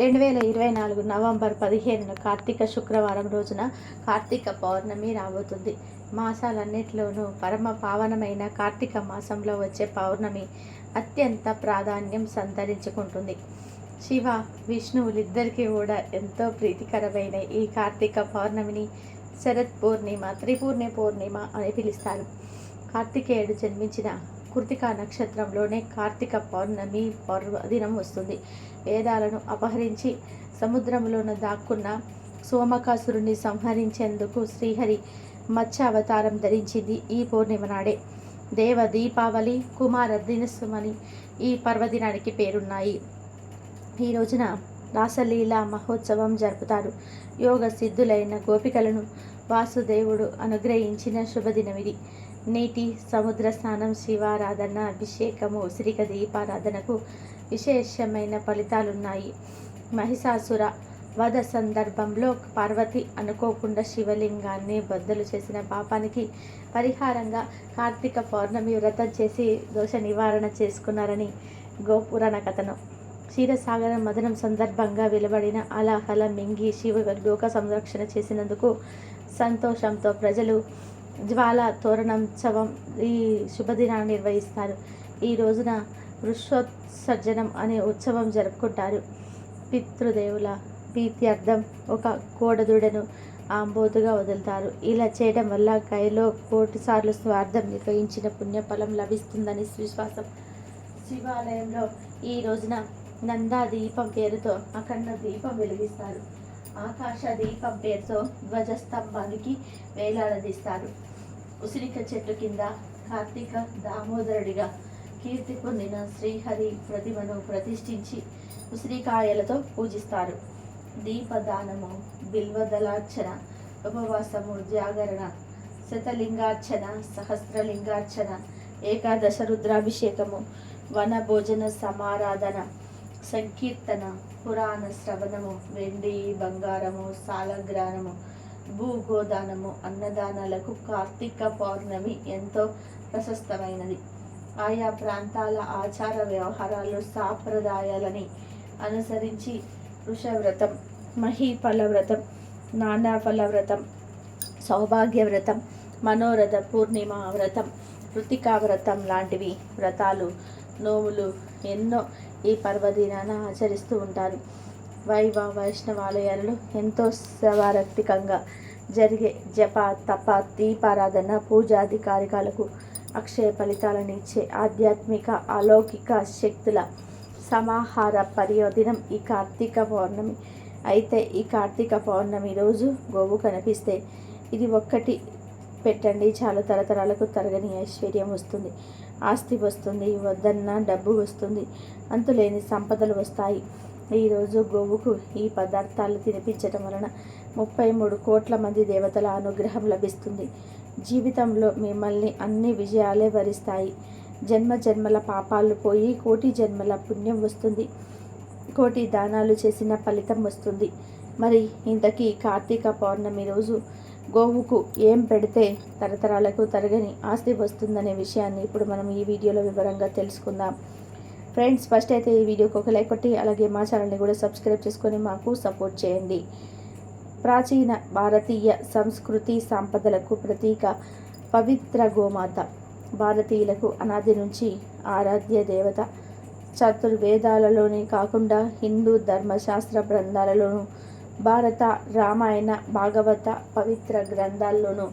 రెండు వేల ఇరవై నాలుగు నవంబర్ పదిహేనున కార్తీక శుక్రవారం రోజున కార్తీక పౌర్ణమి రాబోతుంది. మాసాలన్నిటిలోనూ పరమ పావనమైన కార్తీక మాసంలో వచ్చే పౌర్ణమి అత్యంత ప్రాధాన్యం సంతరించుకుంటుంది. శివ విష్ణువులిద్దరికీ కూడా ఎంతో ప్రీతికరమైన ఈ కార్తీక పౌర్ణమిని శరత్ పూర్ణిమ త్రిపూర్ణి పూర్ణిమ అని పిలుస్తారు. కార్తికేయుడు జన్మించిన కృతికా నక్షత్రంలోనే కార్తీక పౌర్ణమి పర్వదినం వస్తుంది. వేదాలను అపహరించి సముద్రంలోన దాక్కున్న సోమకాసురుని సంహరించేందుకు శ్రీహరి మత్స్య అవతారం ధరించింది ఈ పౌర్ణిమ నాడే. దేవ దీపావళి కుమార దినస్సుమని ఈ పర్వదినానికి పేరున్నాయి. ఈ రోజున రాసలీల మహోత్సవం జరుపుతారు. యోగ సిద్ధులైన గోపికలను వాసుదేవుడు అనుగ్రహించిన శుభదినమిది. నీటి సముద్ర స్నానం శివారాధన అభిషేకము ఉసిరిక దీపారాధనకు విశేషమైన ఫలితాలున్నాయి. మహిషాసుర వధ సందర్భంలో పార్వతి అనుకోకుండా శివలింగాన్ని బద్దలు చేసిన పాపానికి పరిహారంగా కార్తీక పౌర్ణమి వ్రతం చేసి దోష నివారణ చేసుకున్నారని గోపురాణ కథనం. క్షీరసాగర మదనం సందర్భంగా వెలువడిన అలాహల మింగి శివ లోక సంరక్షణ చేసినందుకు సంతోషంతో ప్రజలు జ్వాల తోరణోత్సవం ఈ శుభదినాన్ని నిర్వహిస్తారు. ఈ రోజున వృషోత్సర్జనం అనే ఉత్సవం జరుపుకుంటారు. పితృదేవుల ప్రీత్యర్థం ఒక కోడదుడను ఆంబోతుగా వదులుతారు. ఇలా చేయడం వల్ల కైలో కోటిసార్లు స్వార్థం నిర్వహించిన పుణ్యఫలం లభిస్తుందని విశ్వాసం. శివాలయంలో ఈ రోజున నందా దీపం పేరుతో అఖండ దీపం వెలిగిస్తారు. ఆకాశ దీపం పేరుతో ధ్వజస్తంభానికి వేలాడదీస్తారు. ఉసిరిక చెట్టు కింద కార్తీక దామోదరుడిగా కీర్తి పొందిన శ్రీహరి ప్రతిమను ప్రతిష్ఠించి ఉసిరికాయలతో పూజిస్తారు. దీపదానము బిల్వదలార్చన ఉపవాసము జాగరణ శతలింగార్చన సహస్రలింగార్చన ఏకాదశ రుద్రాభిషేకము వన భోజన సమారాధన సంకీర్తన పురాణ శ్రవణము వెండి బంగారము సాలగ్రానము భూగోదానము అన్నదానాలకు కార్తీక పౌర్ణమి ఎంతో ప్రశస్తమైనది. ఆయా ప్రాంతాల ఆచార వ్యవహారాలు సాంప్రదాయాలని అనుసరించి వృషవ్రతం మహీఫల వ్రతం నానాఫల వ్రతం సౌభాగ్య వ్రతం మనోరథ పూర్ణిమ వ్రతం కృతికా వ్రతం లాంటివి వ్రతాలు నోములు ఎన్నో ఈ పర్వదినాన ఆచరిస్తూ ఉంటారు. వైవ వైష్ణవాలయాలలో ఎంతో సవారక్తికంగా జరిగే జప తప దీపారాధన పూజాది కార్యకాలకు అక్షయ ఫలితాలను ఇచ్చే ఆధ్యాత్మిక అలౌకిక శక్తుల సమాహార పర్యోదినం ఈ కార్తీక పౌర్ణమి. అయితే ఈ కార్తీక పౌర్ణమి రోజు గోవు కనిపిస్తే ఇది ఒక్కటి పెట్టండి చాలా తరతరాలకు తరగని ఐశ్వర్యం వస్తుంది. ఆస్తి వస్తుంది వద్దన్న డబ్బు వస్తుంది అంతులేని సంపదలు వస్తాయి. ఈరోజు గోవుకు ఈ పదార్థాలు తినిపించడం వలన ముప్పై మూడు కోట్ల మంది దేవతల అనుగ్రహం లభిస్తుంది. జీవితంలో మిమ్మల్ని అన్ని విజయాలే వరిస్తాయి. జన్మ జన్మల పాపాలు పోయి కోటి జన్మల పుణ్యం వస్తుంది. కోటి దానాలు చేసిన ఫలితం వస్తుంది. మరి ఇంతకీ కార్తీక పౌర్ణమి రోజు గోవుకు ఏం పెడితే తరతరాలకు తరగని ఆస్తి వస్తుందనే విషయాన్ని ఇప్పుడు మనం ఈ వీడియోలో వివరంగా తెలుసుకుందాం. ఫ్రెండ్స్ ఫస్ట్ అయితే ఈ వీడియోకి ఒక లైక్ కొట్టి అలాగే మా ఛానల్ని కూడా సబ్స్క్రైబ్ చేసుకొని మాకు సపోర్ట్ చేయండి. ప్రాచీన భారతీయ సంస్కృతి సంపదలకు ప్రతీక పవిత్ర గోమాత. భారతీయులకు అనాది నుంచి ఆరాధ్య దేవత. చతుర్వేదాలలోనే కాకుండా హిందూ ధర్మశాస్త్ర గ్రంథాలలోనూ భారత రామాయణ భాగవత పవిత్ర గ్రంథాల్లోనూ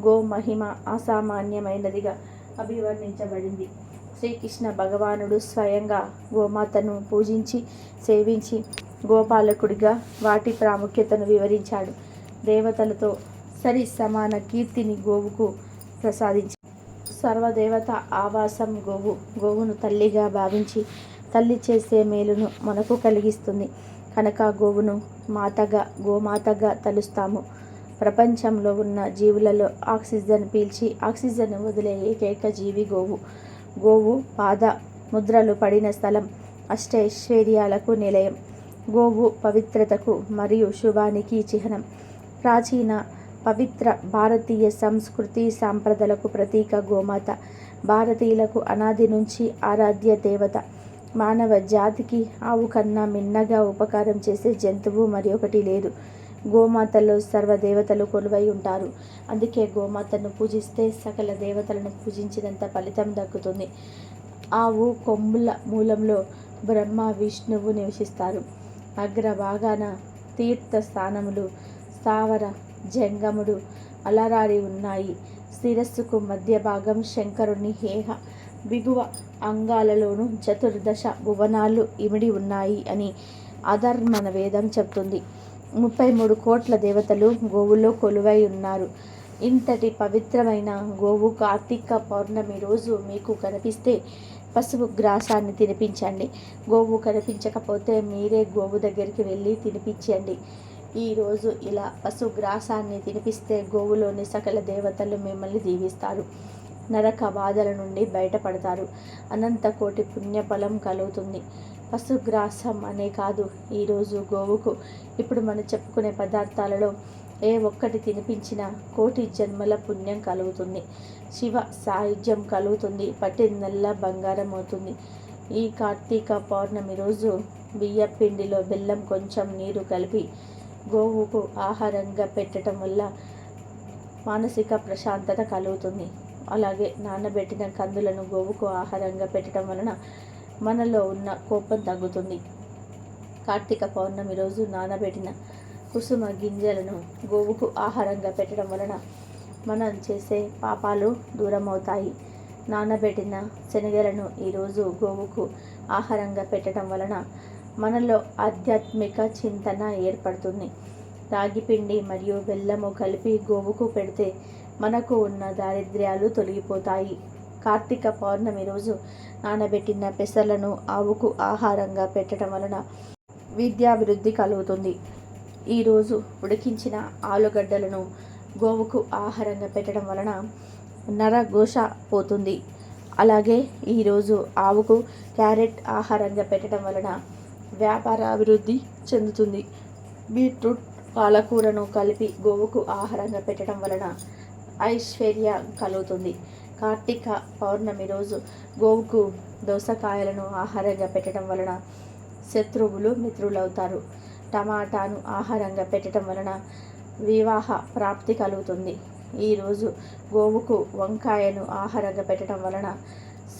గో మహిమ అసామాన్యమైనదిగా అభివర్ణించబడింది. శ్రీకృష్ణ భగవానుడు స్వయంగా గోమాతను పూజించి సేవించి గోపాలకుడిగా వాటి ప్రాముఖ్యతను వివరించాడు. దేవతలతో సరి సమాన కీర్తిని గోవుకు ప్రసాదించాడు. సర్వదేవత ఆవాసం గోవు గోవును తల్లిగా భావించి తల్లి చేసే మేలును మనకు కలిగిస్తుంది. కనుక గోవును మాతగా గోమాతగా తలుస్తాము. ప్రపంచంలో ఉన్న జీవులలో ఆక్సిజన్ పీల్చి ఆక్సిజన్ వదిలే ఏకైక జీవి గోవు. గోవు పాద ముద్రలు పడిన స్థలం అష్టైశ్వర్యాలకు నిలయం. గోవు పవిత్రతకు మరియు శుభానికి చిహ్నం. ప్రాచీన పవిత్ర భారతీయ సంస్కృతి సాంప్రదాలకు ప్రతీక గోమాత. భారతీయులకు అనాది నుంచి ఆరాధ్య దేవత. మానవ జాతికి ఆవు కన్నా మిన్నగా ఉపకారం చేసే జంతువు మరి ఒకటి లేదు. గోమాతలో సర్వదేవతలు కొలువై ఉంటారు. అందుకే గోమాతను పూజిస్తే సకల దేవతలను పూజించినంత ఫలితం దక్కుతుంది. ఆవు కొమ్ముల మూలంలో బ్రహ్మ విష్ణువు నివసిస్తారు. అగ్రభాగాన తీర్థ స్థానములు స్థావర జంగముడు అలరారి ఉన్నాయి. శిరస్సుకు మధ్య భాగం శంకరుని హేహ బిగువ అంగాలలోనూ చతుర్దశ భువనాలు ఇమిడి ఉన్నాయి అని అధర్మణ వేదం చెప్తుంది. ముప్పై మూడు కోట్ల దేవతలు గోవులో కొలువై ఉన్నారు. ఇంతటి పవిత్రమైన గోవు కార్తీక పౌర్ణమి రోజు మీకు కనిపిస్తే పసుపు గ్రాసాన్ని తినిపించండి. గోవు కనిపించకపోతే మీరే గోవు దగ్గరికి వెళ్ళి తినిపించండి. ఈరోజు ఇలా పశు గ్రాసాన్ని తినిపిస్తే గోవులోని సకల దేవతలు మిమ్మల్ని దీవిస్తారు. నరక బాధల నుండి బయటపడతారు. అనంత కోటి పుణ్యఫలం కలుగుతుంది. పశుగ్రాసం అనే కాదు ఈరోజు గోవుకు. ఇప్పుడు మనం చెప్పుకునే పదార్థాలలో ఏ ఒక్కటి తినిపించినా కోటి జన్మల పుణ్యం కలుగుతుంది. శివ సాయుధ్యం కలుగుతుంది. పట్టిందల్లా బంగారం అవుతుంది. ఈ కార్తీక పౌర్ణమి రోజు బియ్య పిండిలో బెల్లం కొంచెం నీరు కలిపి గోవుకు ఆహారంగా పెట్టడం వల్ల మానసిక ప్రశాంతత కలుగుతుంది. అలాగే నానబెట్టిన కందులను గోవుకు ఆహారంగా పెట్టడం వలన మనలో ఉన్న కోపం తగ్గుతుంది. కార్తీక పౌర్ణమి రోజు నానబెట్టిన కుసుమ గింజలను గోవుకు ఆహారంగా పెట్టడం వలన మనం చేసే పాపాలు దూరం అవుతాయి నానబెట్టిన శనగలను ఈరోజు గోవుకు ఆహారంగా పెట్టడం వలన మనలో ఆధ్యాత్మిక చింతన ఏర్పడుతుంది. రాగిపిండి మరియు బెల్లము కలిపి గోవుకు పెడితే మనకు ఉన్న దారిద్ర్యాలు తొలగిపోతాయి. కార్తీక పౌర్ణమి రోజు నానబెట్టిన పెసలను ఆవుకు ఆహారంగా పెట్టడం వలన విద్యాభివృద్ధి కలుగుతుంది. ఈరోజు ఉడికించిన ఆలుగడ్డలను గోవుకు ఆహారంగా పెట్టడం వలన నరఘోష పోతుంది. అలాగే ఈరోజు ఆవుకు క్యారెట్ ఆహారంగా పెట్టడం వలన వ్యాపార అభివృద్ధి చెందుతుంది. బీట్రూట్ పాలకూరను కలిపి గోవుకు ఆహారంగా పెట్టడం వలన ఐశ్వర్య కలుగుతుంది. కార్తీక పౌర్ణమి రోజు గోవుకు దోసకాయలను ఆహారంగా పెట్టడం వలన శత్రువులు మిత్రులవుతారు. టమాటాను ఆహారంగా పెట్టడం వలన వివాహ ప్రాప్తి కలుగుతుంది. ఈరోజు గోవుకు వంకాయను ఆహారంగా పెట్టడం వలన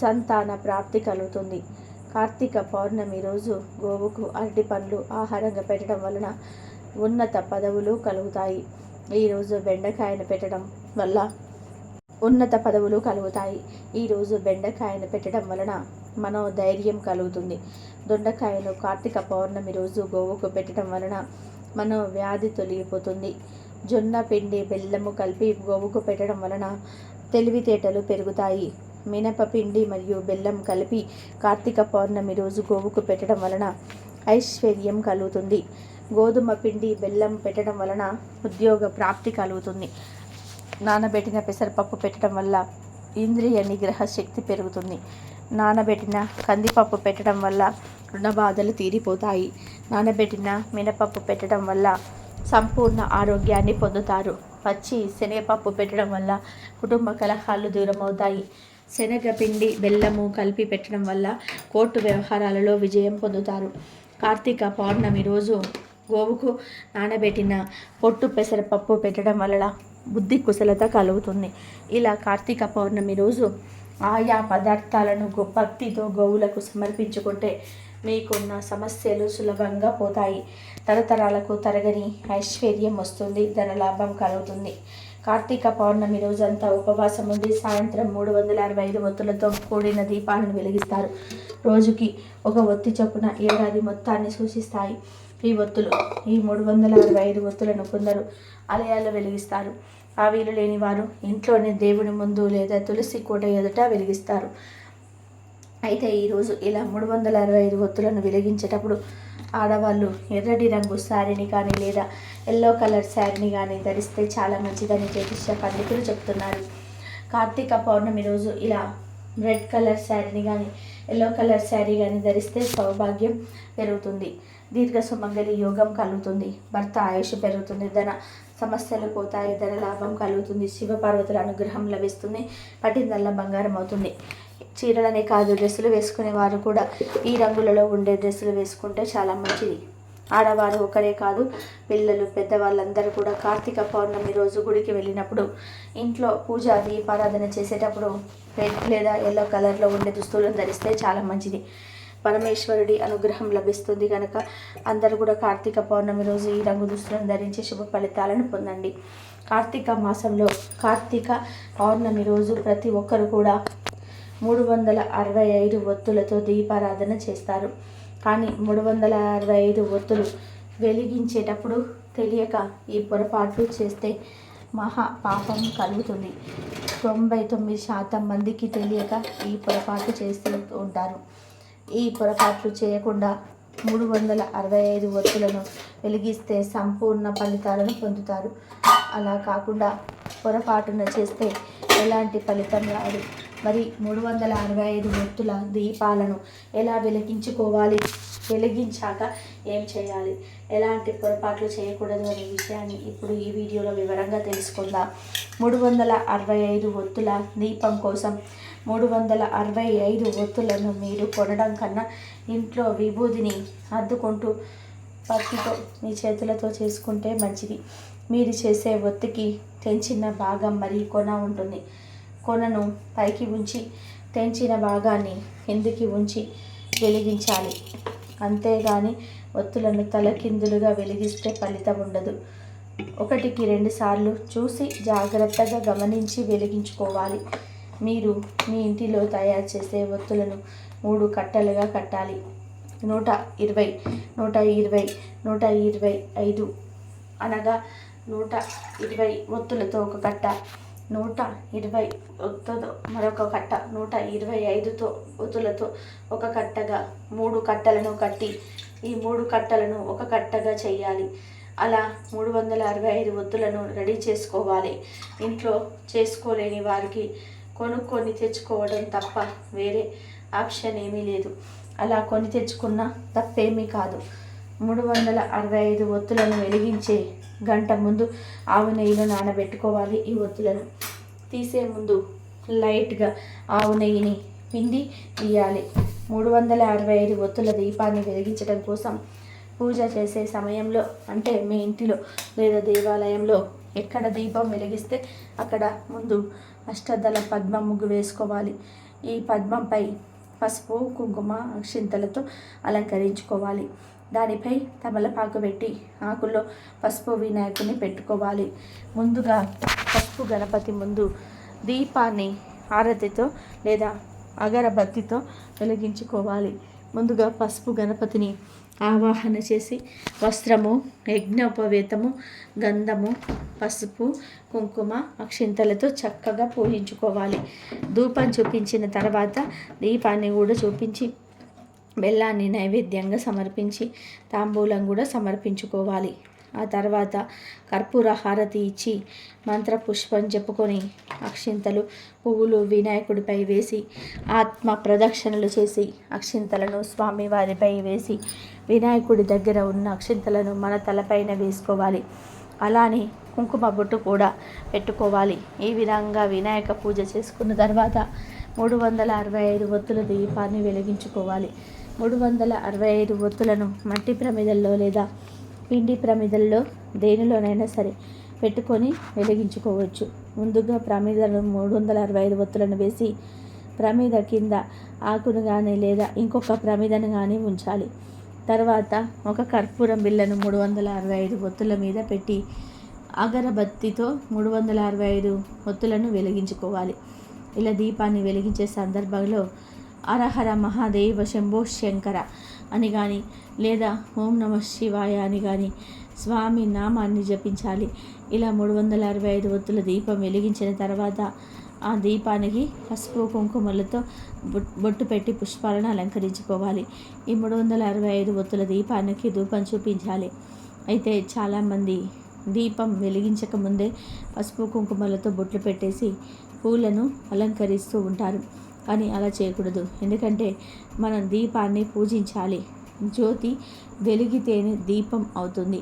సంతాన ప్రాప్తి కలుగుతుంది. కార్తీక పౌర్ణమి రోజు గోవుకు అరటి పండ్లు ఆహారంగా పెట్టడం వలన ఉన్నత పదవులు కలుగుతాయి. ఈరోజు బెండకాయను పెట్టడం వల్ల ఉన్నత పదవులు కలుగుతాయి. ఈరోజు బెండకాయను పెట్టడం వలన మనోధైర్యం కలుగుతుంది. దొండకాయను కార్తీక పౌర్ణమి రోజు గోవుకు పెట్టడం వలన మనో వ్యాధి తొలగిపోతుంది. జొన్న పిండి బెల్లము కలిపి గోవుకు పెట్టడం వలన తెలివితేటలు పెరుగుతాయి. మినప పిండి మరియు బెల్లం కలిపి కార్తీక పౌర్ణమి రోజు గోవుకు పెట్టడం వలన ఐశ్వర్యం కలుగుతుంది. గోధుమ పిండి బెల్లం పెట్టడం వలన ఉద్యోగ ప్రాప్తి కలుగుతుంది. నానబెట్టిన పెసరపప్పు పెట్టడం వల్ల ఇంద్రియ నిగ్రహ శక్తి పెరుగుతుంది. నానబెట్టిన కందిపప్పు పెట్టడం వల్ల రుణ బాధలు తీరిపోతాయి. నానబెట్టిన మినపప్పు పెట్టడం వల్ల సంపూర్ణ ఆరోగ్యాన్ని పొందుతారు. పచ్చి శనగపప్పు పెట్టడం వల్ల కుటుంబ కలహాలు దూరమవుతాయి. శనగపిండి బెల్లము కలిపి పెట్టడం వల్ల కోర్టు వ్యవహారాలలో విజయం పొందుతారు. కార్తీక పౌర్ణమి రోజు గోవుకు నానబెట్టిన పొట్టు పెసరపప్పు పెట్టడం వల్ల బుద్ధి కుశలత కలుగుతుంది. ఇలా కార్తీక పౌర్ణమి రోజు ఆయా పదార్థాలను భక్తితో గోవులకు సమర్పించుకుంటే మీకున్న సమస్యలు సులభంగా పోతాయి. తరతరాలకు తరగని ఐశ్వర్యం వస్తుంది ధనలాభం కలుగుతుంది. కార్తీక పౌర్ణమి రోజంతా ఉపవాసం ఉండి సాయంత్రం మూడు వందల అరవై ఐదు ఒత్తులతో కూడిన దీపాలను వెలిగిస్తారు. రోజుకి ఒక ఒత్తి చొప్పున ఏడాది మొత్తాన్ని సూచిస్తాయి. ఈ ఒత్తులు ఈ మూడు వందల అరవై ఐదు ఒత్తులను కొందరు ఆలయాల్లో వెలిగిస్తారు. ఆ వీలు లేని వారు ఇంట్లోనే దేవుని ముందు లేదా తులసి కోట ఎదుట వెలిగిస్తారు. అయితే ఈరోజు ఇలా మూడు వందల అరవై ఐదు ఒత్తులను వెలిగించేటప్పుడు ఆడవాళ్ళు ఎర్రటి రంగు శారీని కానీ లేదా ఎల్లో కలర్ శారీని కానీ ధరిస్తే చాలా మంచిదని జ్యోతిష్య పండితులు చెప్తున్నారు. కార్తీక పౌర్ణమి రోజు ఇలా రెడ్ కలర్ శారీని కానీ ఎల్లో కలర్ శారీ కానీ ధరిస్తే సౌభాగ్యం పెరుగుతుంది. దీర్ఘ సుమంగళి యోగం కలుగుతుంది. భర్త ఆయుష్ పెరుగుతుంది. ధన సమస్యలు పోతాయి ధర లాభం కలుగుతుంది శివపార్వతుల అనుగ్రహం లభిస్తుంది పట్టిందల్లా బంగారం అవుతుంది. చీరలనే కాదు డ్రెస్సులు వేసుకునే వారు కూడా ఈ రంగులలో ఉండే డ్రెస్సులు వేసుకుంటే చాలా మంచిది. ఆడవారు ఒకరే కాదు పిల్లలు పెద్దవాళ్ళందరూ కూడా కార్తీక పౌర్ణమి రోజు గుడికి వెళ్ళినప్పుడు ఇంట్లో పూజ దీపారాధన చేసేటప్పుడు రెడ్ లేదా ఎల్లో కలర్లో ఉండే దుస్తులను ధరిస్తే చాలా మంచిది. పరమేశ్వరుడి అనుగ్రహం లభిస్తుంది కనుక అందరూ కూడా కార్తీక పౌర్ణమి రోజు ఈ రంగు దుస్తులను ధరించి శుభ ఫలితాలను పొందండి. కార్తీక మాసంలో కార్తీక పౌర్ణమి రోజు ప్రతి ఒక్కరు కూడా మూడు వందల అరవై ఐదు ఒత్తులతో దీపారాధన చేస్తారు. కానీ మూడు వందల అరవై ఐదు ఒత్తులు వెలిగించేటప్పుడు తెలియక ఈ పొరపాట్లు చేస్తే మహా పాపం కలుగుతుంది. తొంభై తొమ్మిది శాతం మందికి తెలియక ఈ పొరపాటు చేస్తూ ఉంటారు. ఈ పొరపాట్లు చేయకుండా మూడు వందల అరవై ఐదు ఒత్తులను వెలిగిస్తే సంపూర్ణ ఫలితాలను పొందుతారు. అలా కాకుండా పొరపాటున చేస్తే ఎలాంటి ఫలితం రాదు. మరి మూడు వందల అరవై ఐదు ఒత్తుల దీపాలను ఎలా వెలిగించుకోవాలి? వెలిగించాక ఏం చేయాలి? ఎలాంటి పొరపాట్లు చేయకూడదు అనే విషయాన్ని ఇప్పుడు ఈ వీడియోలో వివరంగా తెలుసుకుందాం. మూడు వందల అరవై ఐదు ఒత్తుల దీపం కోసం మూడు వందల అరవై ఐదు ఒత్తులను మీరు కొనడం కన్నా ఇంట్లో విభూదిని అద్దుకుంటూ పత్తితో మీ చేతులతో చేసుకుంటే మంచిది. మీరు చేసే ఒత్తికి తెంచిన భాగం మరి కొన ఉంటుంది. కొనను పైకి ఉంచి తెంచిన భాగాన్ని కిందికి ఉంచి వెలిగించాలి. అంతేగాని ఒత్తులను తలకిందులుగా వెలిగిస్తే ఫలితం ఉండదు. ఒకటికి రెండు సార్లు చూసి జాగ్రత్తగా గమనించి వెలిగించుకోవాలి. మీరు మీ ఇంటిలో తయారు చేసే ఒత్తులను మూడు కట్టలుగా కట్టాలి. నూట ఇరవై నూట ఇరవై నూట ఇరవై ఐదు అనగా నూట ఇరవై ఒత్తులతో ఒక కట్ట నూట ఇరవై ఒత్తుతో మరొక కట్ట నూట ఇరవై ఐదుతో ఒత్తులతో ఒక కట్టగా మూడు కట్టలను కట్టి ఈ మూడు కట్టలను ఒక కట్టగా చేయాలి. అలా మూడు వందల అరవై ఐదు ఒత్తులను రెడీ చేసుకోవాలి. ఇంట్లో చేసుకోలేని వారికి కొనుక్కొని తెచ్చుకోవడం తప్ప వేరే ఆప్షన్ ఏమీ లేదు. అలా కొని తెచ్చుకున్న తప్పేమీ కాదు. మూడు వందల అరవై ఐదు ఒత్తులను వెలిగించే గంట ముందు ఆవు నెయ్యిలో నానబెట్టుకోవాలి ఈ ఒత్తులను. తీసే ముందు లైట్గా ఆవు నెయ్యిని పిండి తీయాలి. మూడు వందల అరవై ఐదు ఒత్తుల దీపాన్ని వెలిగించడం కోసం పూజ చేసే సమయంలో అంటే మీ ఇంటిలో లేదా దేవాలయంలో ఎక్కడ దీపం వెలిగిస్తే అక్కడ ముందు అష్టదళ పద్మ ముగ్గు వేసుకోవాలి. ఈ పద్మంపై పసుపు కుంకుమ అక్షింతలతో అలంకరించుకోవాలి. దానిపై తమలపాకు పెట్టి ఆకుల్లో పసుపు వినాయకుని పెట్టుకోవాలి. ముందుగా పసుపు గణపతి ముందు దీపాన్ని ఆరతితో లేదా అగరబత్తితో వెలిగించుకోవాలి. ముందుగా పసుపు గణపతిని ఆవాహన చేసి వస్త్రము యజ్ఞోపవేతము గంధము పసుపు కుంకుమ అక్షింతలతో చక్కగా పూజించుకోవాలి. ధూపం చూపించిన తర్వాత దీపాన్ని కూడా చూపించి బెల్లాన్ని నైవేద్యంగా సమర్పించి తాంబూలం కూడా సమర్పించుకోవాలి. ఆ తర్వాత కర్పూర హారతి ఇచ్చి మంత్ర పుష్పం చెప్పుకొని అక్షింతలు పువ్వులు వినాయకుడిపై వేసి ఆత్మ ప్రదక్షిణలు చేసి అక్షింతలను స్వామివారిపై వేసి వినాయకుడి దగ్గర ఉన్న అక్షింతలను మన తలపైన వేసుకోవాలి. అలానే కుంకుమ బొట్టు కూడా పెట్టుకోవాలి. ఈ విధంగా వినాయక పూజ చేసుకున్న తర్వాత మూడు వందల అరవై ఐదు ఒత్తుల దీపాన్ని వెలిగించుకోవాలి. మూడు వందల అరవై ఐదు ఒత్తులను మట్టి ప్రమిదల్లో లేదా పిండి ప్రమిదల్లో దేనిలోనైనా సరే పెట్టుకొని వెలిగించుకోవచ్చు. ముందుగా ప్రమిదలు మూడు వందల అరవై ఐదు ఒత్తులను వేసి ప్రమిద కింద ఆకును కానీ లేదా ఇంకొక ప్రమిదను కానీ ఉంచాలి. తర్వాత ఒక కర్పూరం బిళ్ళను మూడు వందల అరవై ఐదు ఒత్తుల మీద పెట్టి అగరబత్తితో మూడు వందల అరవై ఐదు ఒత్తులను వెలిగించుకోవాలి. ఇలా దీపాన్ని వెలిగించే సందర్భంలో అరహర మహాదేవ శంభో శంకర అని కానీ లేదా ఓం నమ శివాయ అని కానీ స్వామి నామాన్ని జపించాలి. ఇలా మూడు వందల అరవై ఐదు ఒత్తుల దీపం వెలిగించిన తర్వాత ఆ దీపానికి పసుపు కుంకుమలతో బొట్టు పెట్టి పుష్పాలను అలంకరించుకోవాలి. ఈ మూడు వందల అరవై ఐదు ఒత్తుల దీపానికి ధూపం చూపించాలి. అయితే చాలామంది దీపం వెలిగించక ముందే పసుపు కుంకుమలతో బొట్లు పెట్టేసి పూలను అలంకరిస్తూ ఉంటారు. కానీ అలా చేయకూడదు. ఎందుకంటే మనం దీపాన్ని పూజించాలి. జ్యోతి వెలిగితేనే దీపం అవుతుంది.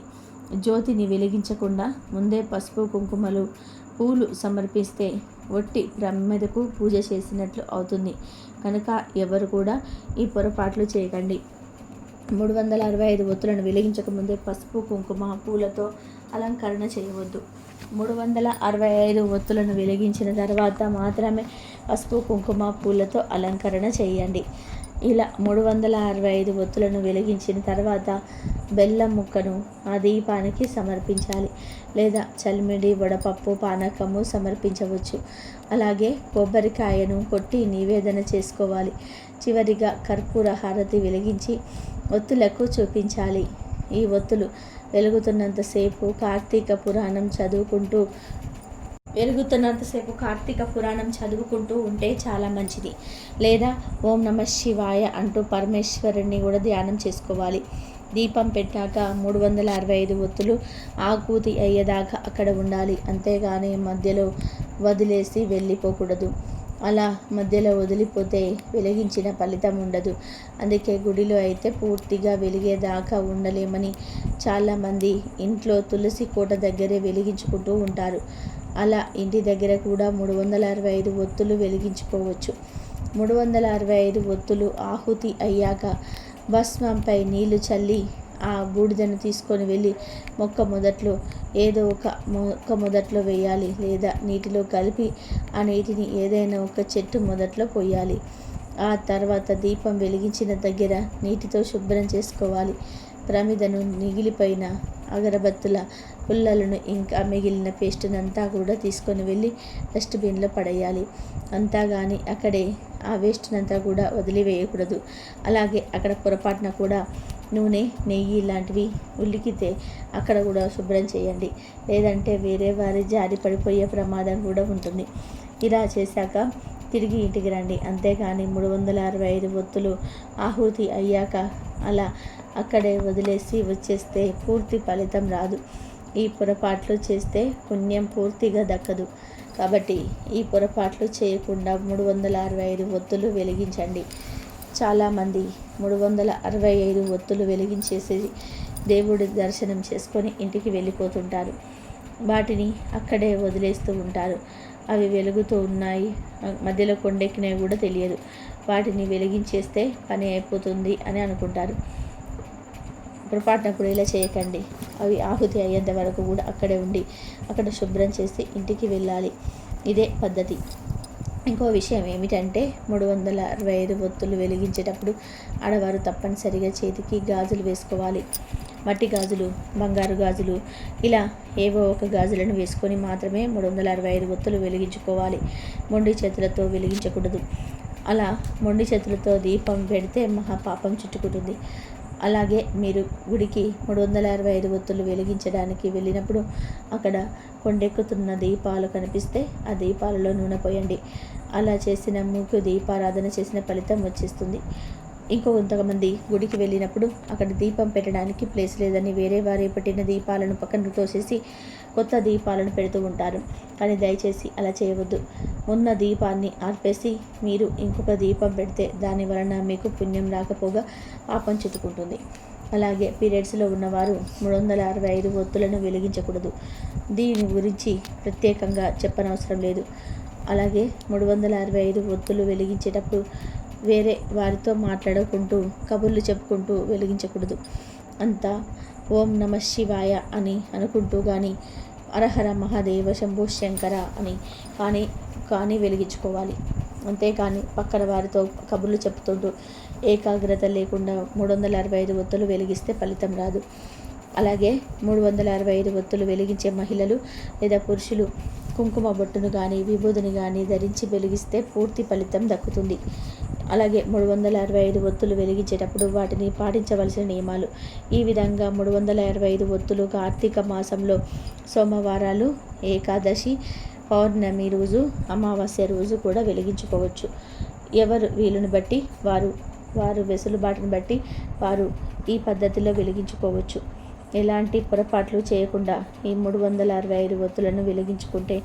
జ్యోతిని వెలిగించకుండా ముందే పసుపు కుంకుమలు పూలు సమర్పిస్తే ఒట్టి ప్రమ్మెదకు పూజ చేసినట్లు అవుతుంది. కనుక ఎవరు కూడా ఈ పొరపాట్లు చేయకండి. మూడు వందల అరవై ఐదు ఒత్తులను వెలిగించకముందే పసుపు కుంకుమ పూలతో అలంకరణ చేయవద్దు. మూడు వందల అరవై ఐదు ఒత్తులను వెలిగించిన తర్వాత మాత్రమే పసుపు కుంకుమ పూలతో అలంకరణ చేయండి. ఇలా మూడు వందల అరవై ఐదు ఒత్తులను వెలిగించిన తర్వాత బెల్లం ముక్కను ఆ దీపానికి సమర్పించాలి. లేదా చల్మిడి వడపప్పు పానకము సమర్పించవచ్చు. అలాగే కొబ్బరికాయను కొట్టి నివేదన చేసుకోవాలి. చివరిగా కర్పూర హారతి వెలిగించి ఒత్తులకు చూపించాలి. ఈ ఒత్తులు వెలుగుతున్నంతసేపు కార్తీక పురాణం చదువుకుంటూ వెలుగుతున్నంతసేపు కార్తీక పురాణం చదువుకుంటూ ఉంటే చాలా మంచిది. లేదా ఓం నమ శివాయ అంటూ పరమేశ్వరుణ్ణి కూడా ధ్యానం చేసుకోవాలి. దీపం పెట్టాక మూడు వందల అరవై ఐదు ఒత్తులు ఆకూతి అయ్యేదాకా అక్కడ ఉండాలి. అంతేగాని మధ్యలో వదిలేసి వెళ్ళిపోకూడదు. అలా మధ్యలో వదిలిపోతే వెలిగించిన ఫలితం ఉండదు. అందుకే గుడిలో అయితే పూర్తిగా వెలిగేదాకా ఉండలేమని చాలామంది ఇంట్లో తులసి కోట దగ్గరే వెలిగించుకుంటూ ఉంటారు. అలా ఇంటి దగ్గర కూడా మూడు వందల అరవై ఐదు ఒత్తులు వెలిగించుకోవచ్చు. మూడు వందల అరవై ఐదు ఒత్తులు ఆహుతి అయ్యాక భస్మంపై నీళ్ళు చల్లి ఆ బూడిదను తీసుకొని వెళ్ళి మొక్క మొదట్లో ఏదో ఒక మొక్క మొదట్లో వేయాలి లేదా నీటిలో కలిపి ఆ నీటిని ఏదైనా ఒక చెట్టు మొదట్లో పోయాలి. ఆ తర్వాత దీపం వెలిగించిన దగ్గర నీటితో శుభ్రం చేసుకోవాలి. ప్రమిదను మిగిలిపోయిన అగరబత్తుల పుల్లలను ఇంకా మిగిలిన పేస్ట్నంతా కూడా తీసుకొని వెళ్ళి డస్ట్బిన్లో పడేయాలి. అంతా కానీ అక్కడే ఆ వేస్ట్నంతా కూడా వదిలివేయకూడదు. అలాగే అక్కడ పొరపాటున కూడా నూనె నెయ్యి లాంటివి ఉల్లికితే అక్కడ కూడా శుభ్రం చేయండి. లేదంటే వేరే వారి జారి పడిపోయే ప్రమాదం కూడా ఉంటుంది. ఇలా చేశాక తిరిగి ఇంటికి రండి. అంతేకాని మూడు వందల అరవై ఐదు ఒత్తులు ఆహుతి అయ్యాక అలా అక్కడే వదిలేసి వచ్చేస్తే పూర్తి ఫలితం రాదు. ఈ పొరపాట్లు చేస్తే పుణ్యం పూర్తిగా దక్కదు. కాబట్టి ఈ పొరపాట్లు చేయకుండా మూడు వందల అరవై ఐదు ఒత్తులు వెలిగించండి. చాలామంది మూడు వందల అరవై ఐదు ఒత్తులు వెలిగించేసి దేవుడి దర్శనం చేసుకొని ఇంటికి వెళ్ళిపోతుంటారు. వాటిని అక్కడే వదిలేస్తూ ఉంటారు. అవి వెలుగుతూ ఉన్నాయి. మధ్యలో కొండెక్కినవి కూడా తెలియదు. వాటిని వెలిగించేస్తే పని అయిపోతుంది అని అనుకుంటారు. పొరపాటున కూడా ఇలా చేయకండి. అవి ఆహుతి అయ్యేంత వరకు కూడా అక్కడే ఉండి అక్కడ శుభ్రం చేసి ఇంటికి వెళ్ళాలి. ఇదే పద్ధతి. ఇంకో విషయం ఏమిటంటే మూడు వందల అరవై ఐదు ఒత్తులు వెలిగించేటప్పుడు ఆడవారు తప్పనిసరిగా చేతికి గాజులు వేసుకోవాలి. మట్టి గాజులు బంగారు గాజులు ఇలా ఏవో ఒక గాజులను వేసుకొని మాత్రమే మూడు వందల అరవై ఐదు ఒత్తులు వెలిగించుకోవాలి. మొండి చేతులతో వెలిగించకూడదు. అలా మొండి చేతులతో దీపం పెడితే మహాపాపం చుట్టుకుంటుంది. అలాగే మీరు గుడికి మూడు వందల అరవై ఐదు ఒత్తులు వెలిగించడానికి వెళ్ళినప్పుడు అక్కడ కొండెక్కుతున్న దీపాలు కనిపిస్తే ఆ దీపాలలో నూనె పోయండి. అలా చేసిన మీకు దీపారాధన చేసిన ఫలితం వచ్చేస్తుంది. ఇంకో కొంతమంది గుడికి వెళ్ళినప్పుడు అక్కడ దీపం పెట్టడానికి ప్లేస్ లేదని వేరే వారే పెట్టిన దీపాలను పక్కన తోసేసి కొత్త దీపాలను పెడుతూ ఉంటారు. కానీ దయచేసి అలా చేయవద్దు. ఉన్న దీపాన్ని ఆర్పేసి మీరు ఇంకొక దీపం పెడితే దాని వలన మీకు పుణ్యం రాకపోగా పాపం చుట్టుకుంటుంది అలాగే పీరియడ్స్లో ఉన్నవారు మూడు వందల అరవై ఐదు ఒత్తులను వెలిగించకూడదు. దీని గురించి ప్రత్యేకంగా చెప్పనవసరం లేదు. అలాగే మూడు వందల అరవై ఐదు ఒత్తులు వెలిగించేటప్పుడు వేరే వారితో మాట్లాడుకుంటూ కబుర్లు చెప్పుకుంటూ వెలిగించకూడదు. అంతా ఓం నమ శివాయ అని అనుకుంటూ కానీ అరహర మహాదేవ శంభు శంకర అని కానీ కానీ వెలిగించుకోవాలి. అంతేకాని పక్కన వారితో కబుర్లు చెప్తుంటూ ఏకాగ్రత లేకుండా మూడు వందల అరవై ఐదు ఒత్తులు వెలిగిస్తే ఫలితం రాదు. అలాగే మూడు వందల అరవై ఐదు ఒత్తులు వెలిగించే మహిళలు లేదా పురుషులు కుంకుమ బొట్టును కానీ విభూదిని కానీ ధరించి వెలిగిస్తే పూర్తి ఫలితం దక్కుతుంది. అలాగే మూడు వందల అరవై ఐదు ఒత్తులు వెలిగించేటప్పుడు వాటిని పాటించవలసిన నియమాలు. ఈ విధంగా మూడు వందల అరవై ఐదు ఒత్తులు కార్తీక మాసంలో సోమవారాలు ఏకాదశి పౌర్ణమి రోజు అమావాస్య రోజు కూడా వెలిగించుకోవచ్చు. ఎవరు వీలుని బట్టి వారు వారు వెసులుబాటును బట్టి వారు ఈ పద్ధతిలో వెలిగించుకోవచ్చు. ఎలాంటి పొరపాట్లు చేయకుండా ఈ మూడు వందల అరవై ఐదు ఒత్తులను వెలిగించుకుంటే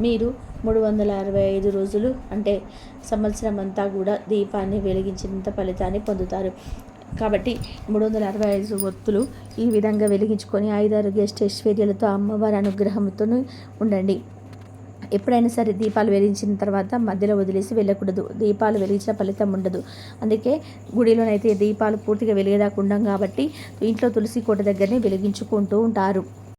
మీరు మూడు వందల అరవై ఐదు రోజులు అంటే సంవత్సరం అంతా కూడా దీపాన్ని వెలిగించినంత ఫలితాన్ని పొందుతారు. కాబట్టి మూడు వందల అరవై ఐదు ఒత్తులు ఈ విధంగా వెలిగించుకొని ఐదారు గెస్ట్ ఐశ్వర్యాలతో అమ్మవారి అనుగ్రహంతో ఉండండి. ఎప్పుడైనా సరే దీపాలు వెలిగించిన తర్వాత మధ్యలో వదిలేసి వెళ్ళకూడదు. దీపాలు వెలిగించిన ఫలితం ఉండదు. అందుకే గుడిలోనైతే దీపాలు పూర్తిగా వెలిగేదాకా ఉండం కాబట్టి ఇంట్లో తులసి కోట దగ్గరనే వెలిగించుకుంటూ ఉంటారు.